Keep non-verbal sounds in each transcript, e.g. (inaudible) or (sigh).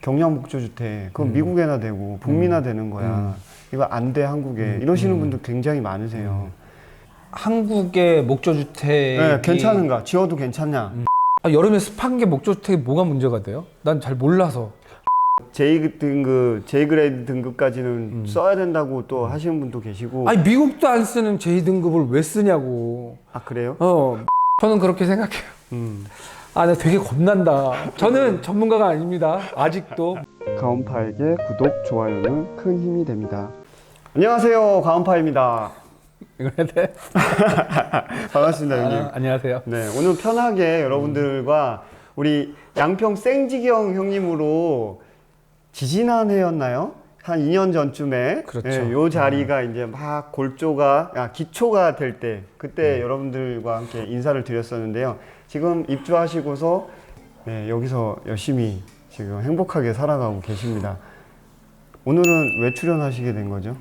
경량 목조주택 그건 음. 미국에나 되고 북미나 되는 거야. 이거 안 돼 한국에 음. 이러시는 음. 분들 굉장히 많으세요. 한국의 목조주택이 네, 괜찮은가? 지어도 괜찮냐? 음. 아, 여름에 습한 게 목조주택이 뭐가 문제가 돼요? 난 잘 몰라서. J 등급, J 그레이드 등급까지는 음. 써야 된다고 또 하시는 분도 계시고. 아니 미국도 안 쓰는 J 등급을 왜 쓰냐고. 아 그래요? 어, 저는 그렇게 생각해요. 음. 아, 나 되게 겁난다. 저는 전문가가 아닙니다. 아직도. 가온파에게 구독, 좋아요는 큰 힘이 됩니다. 안녕하세요, 가온파입니다. 이거 해야 돼? (laughs) 반갑습니다, 형님. 아, 안녕하세요. 네, 오늘 편하게 여러분들과 우리 양평 생지경 형님으로 지지난 해였나요? 한 2년 전쯤에 그렇죠. 예, 요 자리가 이제 막 골조가 아, 기초가 될 때 그때 여러분들과 함께 인사를 드렸었는데요. 지금 입주하시고서 네, 여기서 열심히 지금 행복하게 살아가고 계십니다. 오늘은 왜 출연하시게 된 거죠?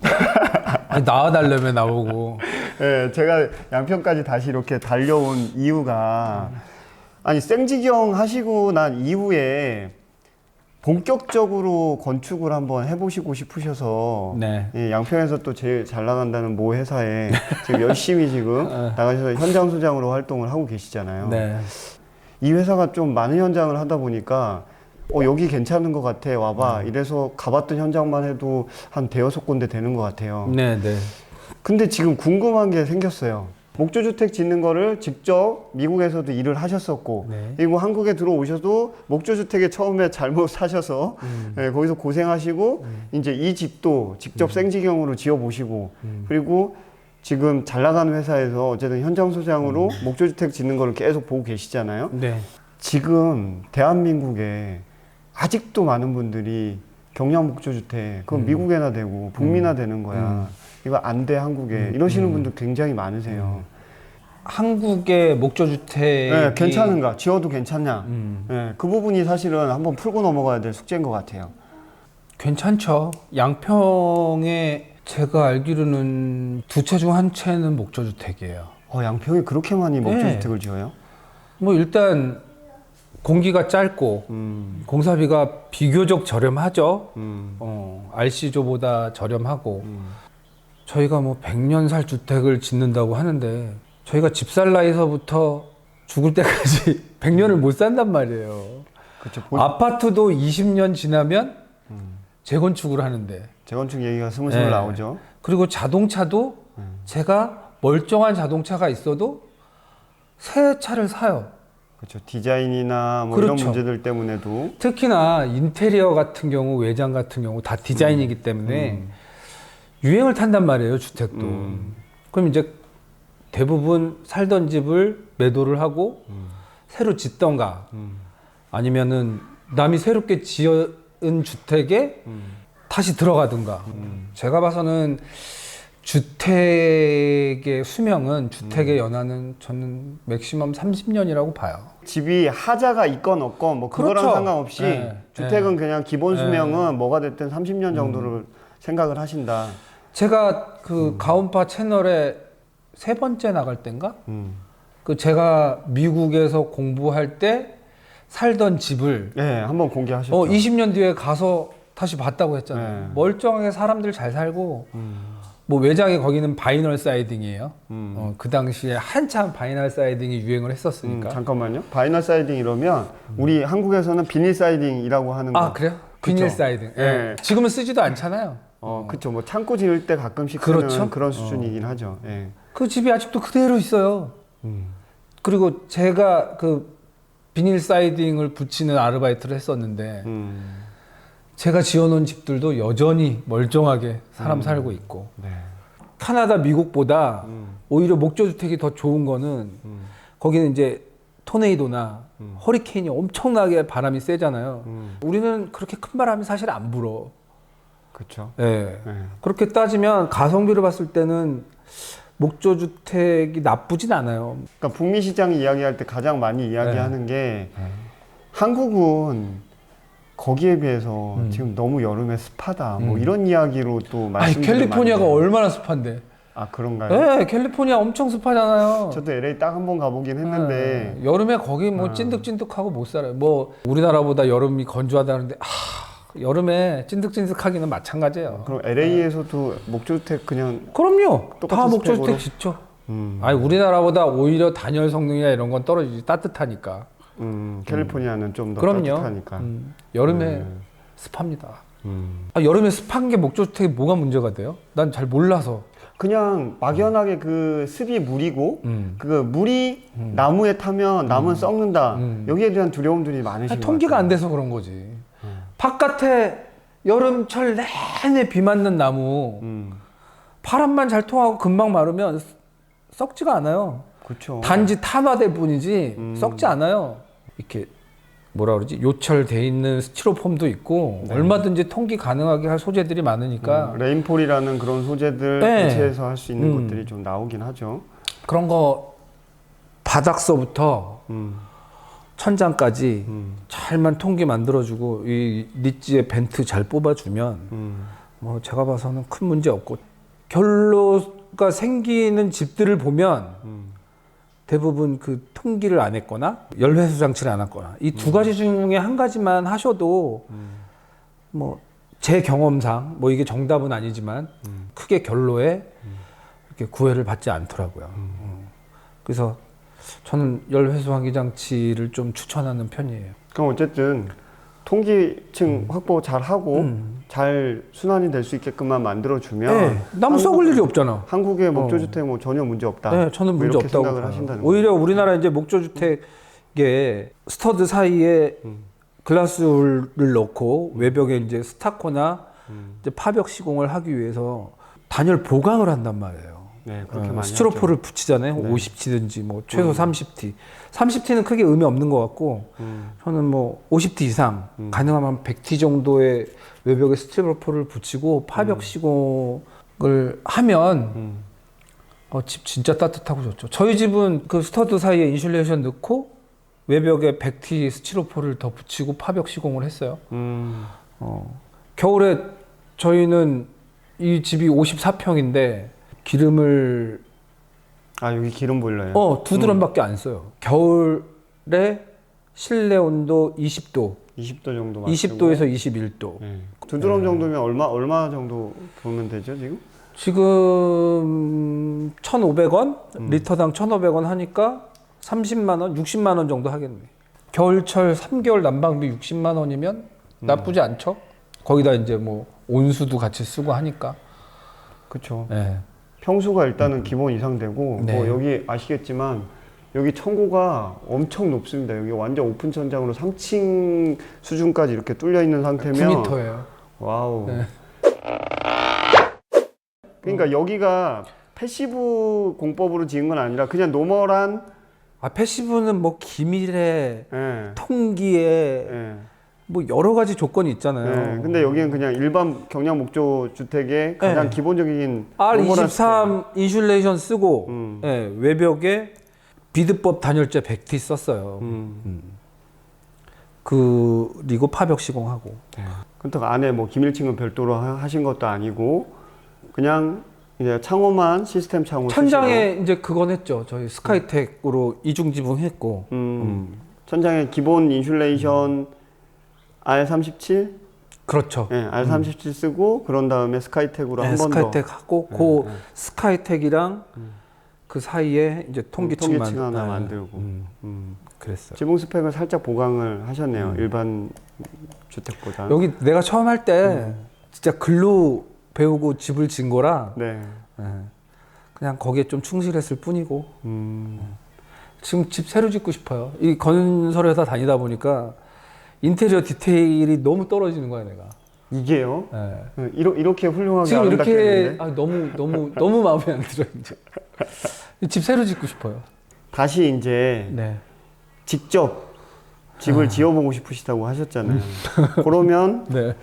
(laughs) 아니, 나와달라면 나오고. 예, 제가 양평까지 다시 이렇게 달려온 이유가 아니 생지경 하시고 난 이후에 본격적으로 건축을 한번 해보시고 싶으셔서 네. 예, 양평에서 또 제일 잘 나간다는 모 회사에 (laughs) 지금 열심히 지금 어. 나가셔서 현장 소장으로 활동을 하고 계시잖아요. 네. 이 회사가 좀 많은 현장을 하다 보니까 어 여기 괜찮은 것 같아 와봐 음. 이래서 가봤던 현장만 해도 한 대여섯 군데 되는 것 같아요. 네, 네. 근데 지금 궁금한 게 생겼어요. 목조주택 짓는 거를 직접 미국에서도 일을 하셨었고, 네. 그리고 한국에 들어오셔도 목조주택에 처음에 잘못 사셔서 음. 예, 거기서 고생하시고, 이제 이 집도 직접 생지경으로 지어보시고, 음. 그리고 지금 잘 나가는 회사에서 어쨌든 현장 소장으로 음. 목조주택 짓는 거를 계속 보고 계시잖아요. 네. 지금 대한민국에 아직도 많은 분들이 경량 목조주택 그건 음. 미국에나 되고 북미나 되는 거야. 이거 안 돼 한국에 음. 이러시는 음. 분들 굉장히 많으세요. 한국의 목조주택이 네, 괜찮은가? 지어도 괜찮냐? 음, 네, 그 부분이 사실은 한번 풀고 넘어가야 될 숙제인 것 같아요. 괜찮죠. 양평에 제가 알기로는 두 채 중 한 채는 목조주택이에요. 어, 양평에 그렇게 많이 네. 목조주택을 지어요? 뭐 일단 공기가 짧고 음, 공사비가 비교적 저렴하죠. 음, 어, RC조보다 저렴하고 음. 저희가 뭐 100년 살 주택을 짓는다고 하는데 저희가 집 살 나이서부터 죽을 때까지 (laughs) 100년을 못 산단 말이에요. 그렇죠. 보- 아파트도 20년 지나면 음. 재건축을 하는데 재건축 얘기가 스물스물 네. 나오죠. 그리고 자동차도 음. 제가 멀쩡한 자동차가 있어도 새 차를 사요. 그렇죠. 디자인이나 뭐 이런 그렇죠. 문제들 때문에도 특히나 인테리어 같은 경우, 외장 같은 경우 다 디자인이기 때문에 음. 유행을 탄단 말이에요, 주택도. 음. 그럼 이제 대부분 살던 집을 매도를 하고 음. 새로 짓던가 음. 아니면은 남이 새롭게 지은 주택에 음. 다시 들어가든가. 음. 제가 봐서는 주택의 수명은 음. 주택의 연한은 저는 맥시멈 30년이라고 봐요. 집이 하자가 있건 없건 뭐 그거랑 그렇죠. 상관없이 네, 주택은 그냥 기본 네. 수명은 뭐가 됐든 30년 정도를 생각을 하신다. 제가 그 음. 가온파 채널에 세 번째 나갈 때인가? 음. 그 제가 미국에서 공부할 때 살던 집을 네, 한번 공개하셨죠. 어 20년 뒤에 가서 다시 봤다고 했잖아요. 네. 멀쩡하게 사람들 잘 살고 음. 뭐 외장에 거기는 바이널 사이딩이에요. 음. 어, 그 당시에 한참 바이널 사이딩이 유행을 음, 했었으니까. 잠깐만요. 바이널 사이딩 이러면 우리 한국에서는 비닐 사이딩이라고 하는 거. 아 그래요? 비닐 그쵸. 사이딩. 예. 예. 지금은 쓰지도 않잖아요. 어, 그렇죠. 뭐 창고 지을 때 가끔씩 그렇죠. 쓰는 그런 수준이긴 하죠. 예. 그 집이 아직도 그대로 있어요. 음. 그리고 제가 그 비닐 사이딩을 붙이는 아르바이트를 했었는데 음. 제가 지어놓은 집들도 여전히 멀쩡하게 사람 살고 있고 네. 카나다 미국보다 음. 오히려 목조주택이 더 좋은 거는 음. 거기는 이제 토네이도나 음. 허리케인이 엄청나게 바람이 세잖아요. 음. 우리는 그렇게 큰 바람이 사실 안 불어. 그렇죠. 예. 예. 그렇게 따지면 가성비를 봤을 때는 목조 주택이 나쁘진 않아요. 그러니까 북미 시장 이야기할 때 가장 많이 이야기하는 게 한국은 거기에 비해서 음. 지금 너무 여름에 습하다 뭐 음. 이런 이야기로 또 아니 말씀을 캘리포니아가 얼마나 습한데. 아 그런가요? 네, 캘리포니아 엄청 습하잖아요. 저도 LA 딱 한 번 가보긴 했는데 네, 여름에 거기 뭐 찐득찐득하고 못 살아요. 뭐 우리나라보다 여름이 건조하다는데 아, 여름에 찐득찐득하기는 마찬가지예요. 그럼 LA에서도 목주택 그냥 그럼요. 다 똑같은 목조주택 스펙으로? 짓죠. 음, 아니 우리나라보다 오히려 단열 성능이나 이런 건 떨어지지 따뜻하니까. 음, 캘리포니아는 좀 더 그럼요. 따뜻하니까. 음, 여름에 음. 습합니다. 음. 아, 여름에 습한 게 목조주택이 뭐가 문제가 돼요? 난 잘 몰라서. 그냥 막연하게 그 습이 물이고 음. 그 물이 나무에 타면 나무는 썩는다. 음. 여기에 대한 두려움들이 많으신 아니, 것 통기가 같아요. 안 돼서 그런 거지. 바깥에 여름철 내내 비 맞는 나무 음, 바람만 잘 통하고 금방 마르면 썩지가 않아요. 그렇죠. 단지 탄화될 뿐이지 음. 썩지 않아요. 이렇게 뭐라 그러지 요철돼 있는 스티로폼도 있고 네. 얼마든지 통기 가능하게 할 소재들이 많으니까 음, 레인폴이라는 그런 소재들 네. 대체해서 할 수 있는 음. 것들이 좀 나오긴 하죠. 그런 거 바닥서부터 음, 천장까지 음, 잘만 통기 만들어주고 이 리지의 벤트 잘 뽑아주면 음, 뭐 제가 봐서는 큰 문제 없고 결로가 생기는 집들을 보면 음. 대부분 그 통기를 안 했거나 열회수 장치를 안 했거나 이 두 가지 중에 한 가지만 하셔도 음. 뭐제 경험상 뭐 이게 정답은 아니지만 음. 크게 결로에 이렇게 구애를 받지 않더라고요. 음. 그래서 저는 열 회수 환기 장치를 좀 추천하는 편이에요. 그럼 어쨌든 통기층 확보 잘 하고 음. 잘 순환이 될 수 있게끔만 만들어 주면 네, 나무 썩을 일이 없잖아. 한국의 목조 주택 뭐 전혀 문제 없다. 네, 저는 뭐 문제 이렇게 없다고 생각을 봐요. 하신다는 거죠. 오히려 우리나라 이제 목조 주택에 스터드 사이에 음. 글라스를 넣고 외벽에 이제 스타코나 음. 이제 파벽 시공을 하기 위해서 단열 보강을 한단 말이에요. 네, 그렇게 어, 많이 스티로포를 붙이잖아요. 네. 50T든지 뭐 최소 30T. 30T는 크게 의미 없는 것 같고. 음, 저는 뭐 50T 이상 음. 가능하면 100T 정도의 외벽에 스티로포를 붙이고 파벽 시공을 하면 음, 어, 집 진짜 따뜻하고 좋죠. 저희 집은 그 스터드 사이에 인슐레이션 넣고 외벽에 100T 스티로포를 더 붙이고 파벽 시공을 했어요. 음, 어, 겨울에 저희는 이 집이 54평인데 기름을 아 여기 기름 보일러요. 어, 두 드럼밖에 안 써요. 겨울에 실내 온도 20도, 20도 정도 맞추고. 20도에서 21도. 네. 두 드럼 정도면 얼마 얼마 정도 보면 되죠 지금? 지금 1,500원 음. 리터당 1,500원 하니까 30만 원, 60만 원 정도 하겠네. 겨울철 3개월 난방비 60만 원이면 음. 나쁘지 않죠? 거기다 이제 뭐 온수도 같이 쓰고 하니까. 그렇죠. 예. 평수가 일단은 기본 이상 되고 네. 뭐 여기 아시겠지만 여기 청고가 엄청 높습니다. 여기 완전 오픈 천장으로 3층 수준까지 이렇게 뚫려 있는 상태면 9m예요. 와우. 네. 그러니까 여기가 패시브 공법으로 지은 건 아니라 그냥 노멀한 아 패시브는 뭐 기밀에 예. 통기에 예. 뭐 여러 가지 조건이 있잖아요. 예. 근데 여기는 그냥 일반 경량 목조 주택의 가장 네. 기본적인 노멀한 R23 인슐레이션 쓰고 음. 예, 외벽에 비드법 단열재 100T 썼어요. 음. 그리고 파벽 시공하고. 그렇다고 안에 뭐 기밀층은 별도로 하- 하신 것도 아니고 그냥 이제 창호만 시스템 창호 천장에 이제 그건 했죠. 저희 스카이텍으로 이중 지붕 했고. 쓰시고. 음. 천장에 기본 인슐레이션 R37 그렇죠. 예, R37 쓰고 그런 다음에 스카이텍으로 네, 한번 더 스카이텍 하고 네, 그 네. 스카이텍이랑 그 사이에 이제 통기층 통기층 만- 하나 네. 만들고. 음, 음. 그랬어요. 지붕 스펙을 살짝 보강을 하셨네요. 일반 주택보다. 음. 여기 내가 처음 할 때 진짜 글로 배우고 집을 진 거라 네. 예, 그냥 거기에 좀 충실했을 뿐이고 음. 지금 집 새로 짓고 싶어요. 이 건설 회사 다니다 보니까 인테리어 디테일이 너무 떨어지는 거야 내가. 이게요. 예. 네, 이러, 이렇게 훌륭하게 지금 아름답게 이렇게 했는데 아, 너무 너무 너무 마음에 안 들어 이제. 집 새로 짓고 싶어요. 다시 이제 네. 직접 집을 지어보고 싶으시다고 하셨잖아요. 그러면 (laughs) 네.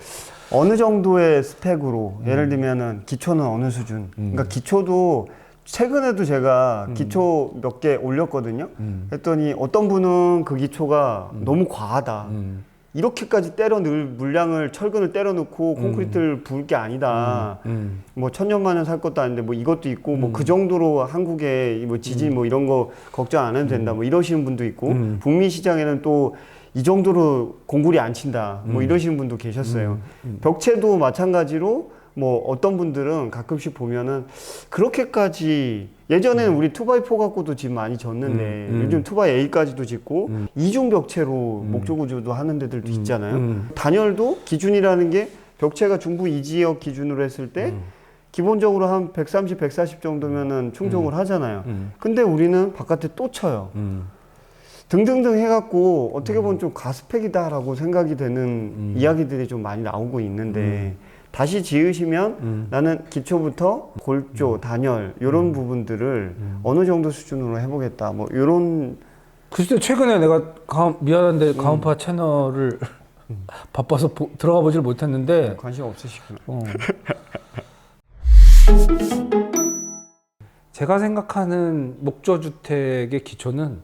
어느 정도의 스펙으로 예를 들면은 기초는 어느 수준? 그러니까 기초도 최근에도 제가 기초 몇 개 올렸거든요. 음. 했더니 어떤 분은 그 기초가 너무 과하다. 음. 이렇게까지 때려 넣을 물량을 철근을 때려 넣고 콘크리트를 부을 게 아니다. 음. 뭐 천년만년 살 것도 아닌데 뭐 이것도 있고 뭐그 정도로 한국에 뭐 지진 뭐 이런 거 걱정 안 해도 된다. 뭐 이러시는 분도 있고 음. 북미 시장에는 또 이 정도로 공굴이 안 친다. 뭐 이러시는 분도 계셨어요. 벽체도 마찬가지로 뭐 어떤 분들은 가끔씩 보면은 그렇게까지 예전에는 우리 투바이4 갖고도 집 많이 졌는데 음, 음. 요즘 투바이 A까지도 짓고 음. 이중 벽체로 목조 구조도 하는 데들도 있잖아요. 음. 단열도 기준이라는 게 벽체가 중부 이 지역 기준으로 했을 때 음. 기본적으로 한 130, 140 정도면은 충족을 하잖아요. 음. 근데 우리는 바깥에 또 쳐요. 음. 등등등 해갖고 어떻게 보면 좀 가스팩이다라고 생각이 되는 음. 이야기들이 좀 많이 나오고 있는데 다시 지으시면 음. 나는 기초부터 골조, 단열 이런 부분들을 어느 정도 수준으로 해보겠다. 뭐 이런 글쎄 최근에 내가 가, 미안한데 가온파 채널을 (laughs) 바빠서 보- 들어가 보질 못했는데 관심 없으시구나. 어. (laughs) 제가 생각하는 목조 주택의 기초는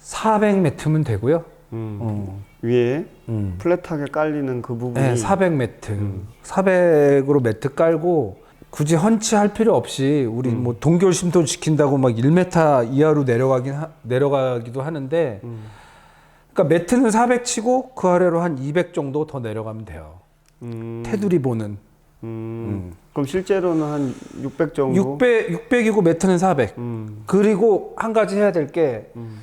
400m면 되고요. 음. 어. 위에 음. 플랫하게 깔리는 그 부분이 네, 400m. 음. 400으로 매트 깔고 굳이 헌치할 필요 없이 우리 음. 뭐 동결 심도 지킨다고 막 1m 이하로 내려가긴 하- 내려가기도 하는데 음. 그러니까 매트는 400 치고 그 아래로 한 200 정도 더 내려가면 돼요. 음. 테두리 보는 음. 그럼 실제로는 한 600 정도. 600 600이고 매트는 400. 음. 그리고 한 가지 해야 될게 음.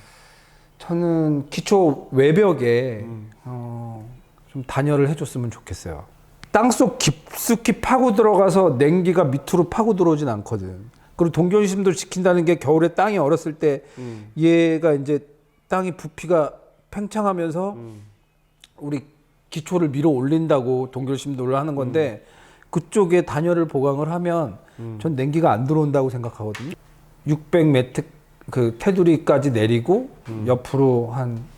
저는 기초 외벽에 음. 어, 좀 단열을 해줬으면 좋겠어요. 땅속 깊숙이 파고 들어가서 냉기가 밑으로 파고 들어오진 않거든. 그리고 동결심도 지킨다는 게 겨울에 땅이 얼었을 때 음. 얘가 이제 땅이 부피가 팽창하면서 음. 우리 기초를 밀어 올린다고 동결심도를 하는 건데 그쪽에 단열을 보강을 하면 음. 전 냉기가 안 들어온다고 생각하거든요. 600m 그 테두리까지 내리고 음. 옆으로 한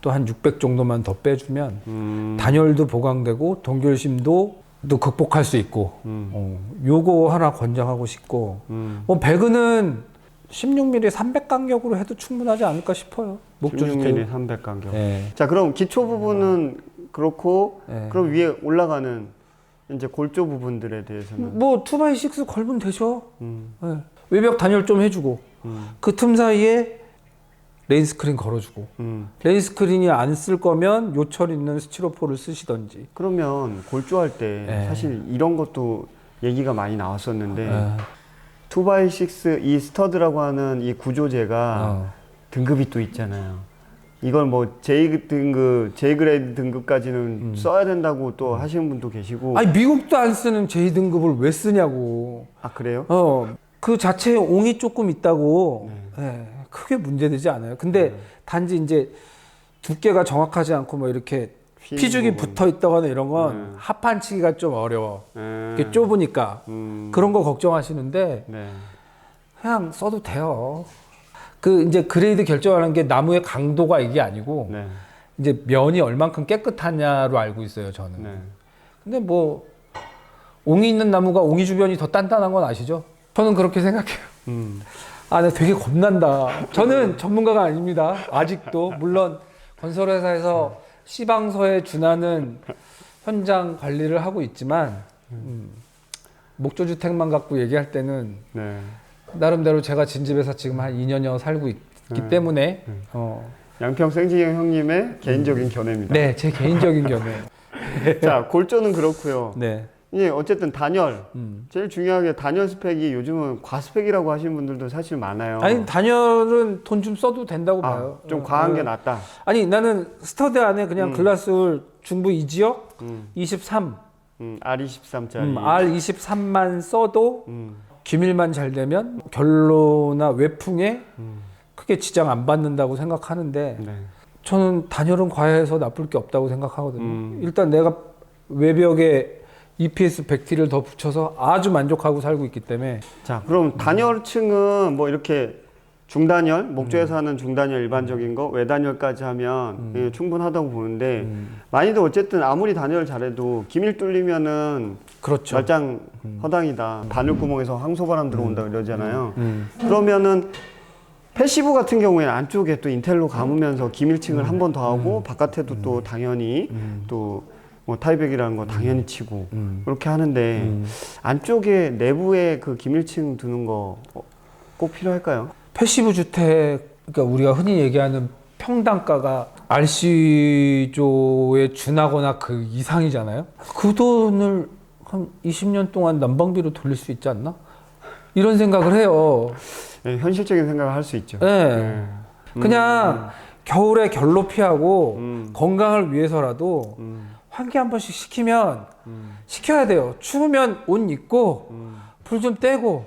또 한 600 정도만 더 빼주면 음. 단열도 보강되고 동결심도 또 극복할 수 있고 음. 어, 요거 하나 권장하고 싶고 음. 뭐 배그는 16mm 300 간격으로 해도 충분하지 않을까 싶어요. 목조주택. 16mm 300 간격. 예. 자, 그럼 기초 부분은 그렇고 예. 그럼 위에 올라가는 이제 골조 부분들에 대해서는 뭐 2x6 걸면 되죠. 음. 예. 외벽 단열 좀 해주고 음. 그틈 사이에 레인 스크린 걸어주고 음. 레인 스크린이 안 쓸 거면 요철 있는 스티로포를 쓰시던지. 그러면 골조할 때 예. 사실 이런 것도 얘기가 많이 나왔었는데 예. 2x6 이 스터드라고 하는 이 구조재가 어. 등급이 또 있잖아요. 이걸 뭐 J 등급, J 그레이드 등급까지는 써야 된다고 또 하시는 분도 계시고. 음. 아니 미국도 안 쓰는 J 등급을 왜 쓰냐고. 아 그래요? 어. 그 자체에 옹이 조금 있다고. 네. 예. 크게 문제되지 않아요. 근데 단지 이제 두께가 정확하지 않고 뭐 이렇게 피죽이. 붙어 있다거나 이런 건 네. 합판치기가 좀 어려워. 예. 이게 좁으니까 음. 그런 거 걱정하시는데 네. 그냥 써도 돼요. 그 이제 그레이드 결정하는 게 나무의 강도가 이게 아니고 네. 이제 면이 얼만큼 깨끗하냐로 알고 있어요 저는. 네. 근데 뭐 옹이 있는 나무가 옹이 주변이 더 단단한 건 아시죠? 저는 그렇게 생각해요. 음. 아, 나 되게 겁난다. 저는 전문가가 아닙니다. 아직도 물론 건설회사에서 시방서에 준하는 현장 관리를 하고 있지만 음, 목조주택만 갖고 얘기할 때는 네. 나름대로 제가 진집에서 지금 한 2년여 살고 있기 네. 때문에 어, 양평 생지형 형님의 개인적인 견해입니다. 네, 제 개인적인 견해. (laughs) 자, 골조는 그렇고요. 네. 예, 어쨌든 단열. 음. 제일 중요하게 단열 스펙이 요즘은 과스펙이라고 하시는 분들도 사실 많아요. 아니 단열은 돈 좀 써도 된다고 아, 봐요. 좀 어, 과한 어. 게 낫다. 아니 나는 스터드 안에 그냥 음. 글라스홀 중부 이 지역 음, 23, 음, R23짜리. 음, R23만 써도 음, 기밀만 잘 되면 결로나 외풍에 음, 크게 지장 안 받는다고 생각하는데 네. 저는 단열은 과해서 나쁠 게 없다고 생각하거든요. 음. 일단 내가 외벽에 EPS 100T를 더 붙여서 아주 만족하고 살고 있기 때문에 자, 그럼 단열층은 뭐 이렇게 중단열, 음. 목조에서 하는 중단열 일반적인 거, 외단열까지 하면 예, 충분하다고 보는데 음. 많이도 어쨌든 아무리 단열 잘해도 기밀 뚫리면은 그렇죠. 말짱 허당이다. 바늘구멍에서 항소바람 들어온다 그러잖아요. 음. 그러면은 패시브 같은 경우에는 안쪽에 또 인텔로 감으면서 기밀층을 한 번 더 하고 바깥에도 또 당연히 또 뭐 타이백이라는 거 당연히 치고 그렇게 하는데 안쪽에 내부에 그 기밀층 두는 거 꼭 필요할까요? 패시브 주택 그러니까 우리가 흔히 얘기하는 평당가가 RC조에 준하거나 그 이상이잖아요. 그 돈을 한 20년 동안 난방비로 돌릴 수 있지 않나? 이런 생각을 해요. 네, 현실적인 생각을 할 수 있죠. 네. 네. 그냥 겨울에 결로 피하고 음. 건강을 위해서라도 음. 환기 한 번씩 시키면 음. 시켜야 돼요. 추우면 옷 입고 불좀 떼고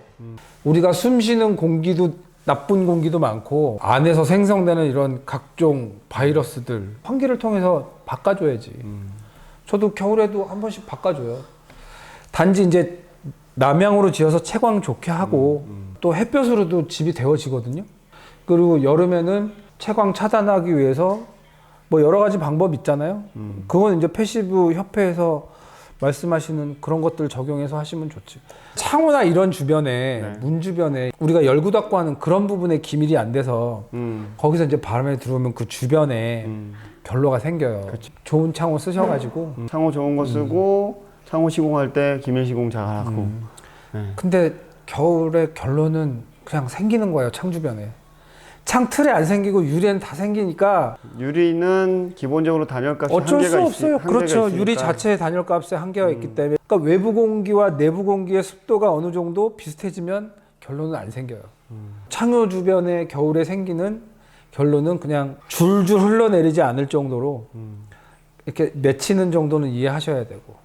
우리가 숨 쉬는 공기도 나쁜 공기도 많고 안에서 생성되는 이런 각종 바이러스들 환기를 통해서 바꿔줘야지. 저도 겨울에도 한 번씩 바꿔줘요. 단지 이제 남향으로 지어서 채광 좋게 하고 또 햇볕으로도 집이 데워지거든요. 그리고 여름에는 채광 차단하기 위해서 뭐 여러 가지 방법 있잖아요. 그건 이제 패시브 협회에서 말씀하시는 그런 것들 적용해서 하시면 좋지. 창호나 이런 주변에 네. 문 주변에 우리가 열고 닫고 하는 그런 부분에 기밀이 안 돼서 음. 거기서 이제 바람이 들어오면 그 주변에 음. 결로가 생겨요. 좋은 창호 쓰셔가지고. 음. 창호 좋은 거 쓰고 창호 시공할 때 기밀 시공 잘 하고. 네. 근데 겨울에 결로는 그냥 생기는 거예요. 창 주변에. 창 틀에 안 생기고 유리엔 다 생기니까 유리는 기본적으로 단열값이 어쩔 한계가 수 있- 없어요. 한계가 그렇죠. 유리 자체의 단열값에 한계가 있기 때문에. 그러니까 외부 공기와 내부 공기의 습도가 어느 정도 비슷해지면 결론은 안 생겨요. 창호 주변에 겨울에 생기는 결론은 그냥 줄줄 흘러내리지 않을 정도로 이렇게 맺히는 정도는 이해하셔야 되고.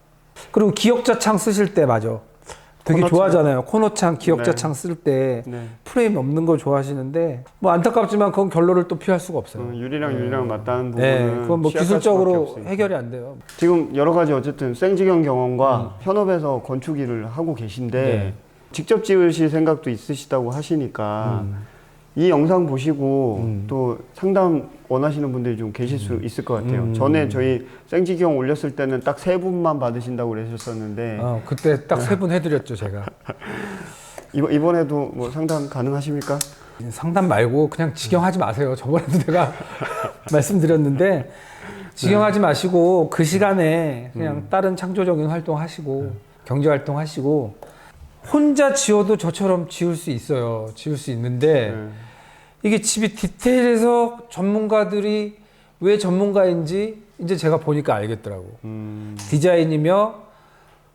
그리고 기역자 창 쓰실 때 맞아. 되게 코너 창. 좋아하잖아요. 코너 창, 기역자 네. 창쓸때 네. 프레임 없는 거 좋아하시는데 뭐 안타깝지만 그건 결론을 또 피할 수가 없어요. 어, 유리랑 유리랑 맞닿은 부분은 네, 그건 뭐 기술적으로. 해결이 안 돼요. 지금 여러 가지 어쨌든 생지경 경험과 음. 현업에서 건축 일을 하고 계신데 네. 직접 지으실 생각도 있으시다고 하시니까 음. 이 영상 보시고 음. 또 상담 원하시는 분들이 좀 계실 수 있을 것 같아요. 음. 전에 저희 생지경 올렸을 때는 딱 세 분만 받으신다고 그러셨었는데 어, 그때 딱 세 분 해드렸죠 제가. (laughs) 이번, 이번에도 뭐 상담 가능하십니까? 상담 말고 그냥 직영하지 마세요. 저번에도 내가 (laughs) 말씀드렸는데 직영하지 마시고 그 시간에 그냥 다른 창조적인 활동 하시고 경제 활동 하시고 혼자 지어도 저처럼 지을 수 있어요. 지을 수 있는데 네. 이게 집이 디테일해서 전문가들이 왜 전문가인지 이제 제가 보니까 알겠더라고. 음, 디자인이며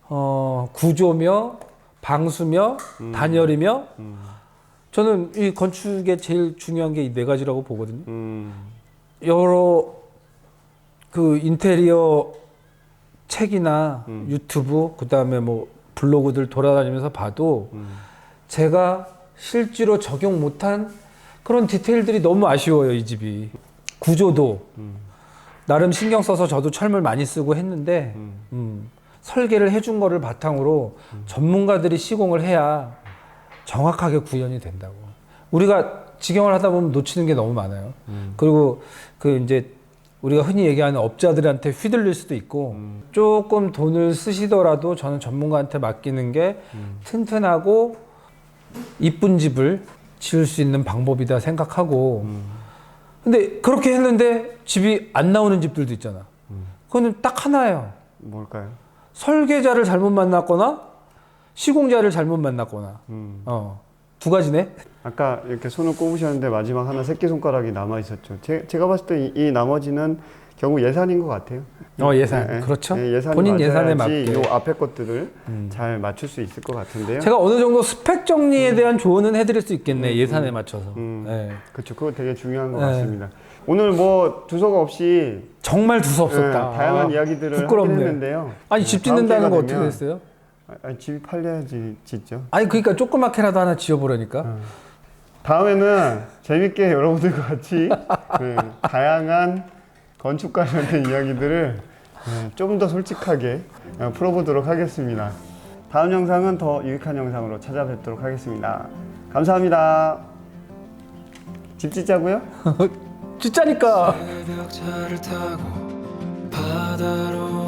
어, 구조며 방수며 단열이며 음, 저는 이 건축에 제일 중요한 게 이 네 가지라고 보거든요. 음, 여러 그 인테리어 책이나 음. 유튜브 그다음에 뭐 블로그들 돌아다니면서 봐도 음. 제가 실제로 적용 못한 그런 디테일들이 너무 아쉬워요 이 집이 구조도 음. 나름 신경 써서 저도 철물 많이 쓰고 했는데 음. 음, 설계를 해준 거를 바탕으로 전문가들이 시공을 해야 정확하게 구현이 된다고. 우리가 직영을 하다 보면 놓치는 게 너무 많아요. 음. 그리고 그 이제 우리가 흔히 얘기하는 업자들한테 휘둘릴 수도 있고 음. 조금 돈을 쓰시더라도 저는 전문가한테 맡기는 게 음. 튼튼하고 이쁜 집을 지을 수 있는 방법이다 생각하고 음. 근데 그렇게 했는데 집이 안 나오는 집들도 있잖아. 그거는 딱 하나예요. 뭘까요? 설계자를 잘못 만났거나 시공자를 잘못 만났거나 음. 어, 두 가지네. 아까 이렇게 손을 꼽으셨는데 마지막 하나 새끼 손가락이 남아 있었죠. 제, 제가 봤을 때 이 나머지는 결국 예산인 것 같아요. 어 예산 예, 예. 그렇죠. 예, 예산이 본인 예산에 맞게. 음. 요 앞에 것들을 잘 맞출 수 있을 것 같은데요. 제가 어느 정도 스펙 정리에 대한 조언은 해드릴 수 있겠네 예산에 맞춰서. 음. 예. 그렇죠. 그거 되게 중요한 것 네. 같습니다. 오늘 뭐 두서가 없이 정말 두서 없었다. 예, 다양한 아, 이야기들을 부끄럽네. 했는데요. 아니 네, 집 짓는다는 거 어떻게 됐어요? 아, 아니, 집이 팔려야지 짓죠. 아니 그러니까 조그맣게라도 하나 지어보려니까. 다음에는 재밌게 여러분들과 같이 그 다양한 건축 관련된 (laughs) 이야기들을 좀더 솔직하게 어, 풀어보도록 하겠습니다. 다음 영상은 더 유익한 영상으로 찾아뵙도록 하겠습니다. 감사합니다. 집 짓자고요? (laughs) 진짜니까. 바다로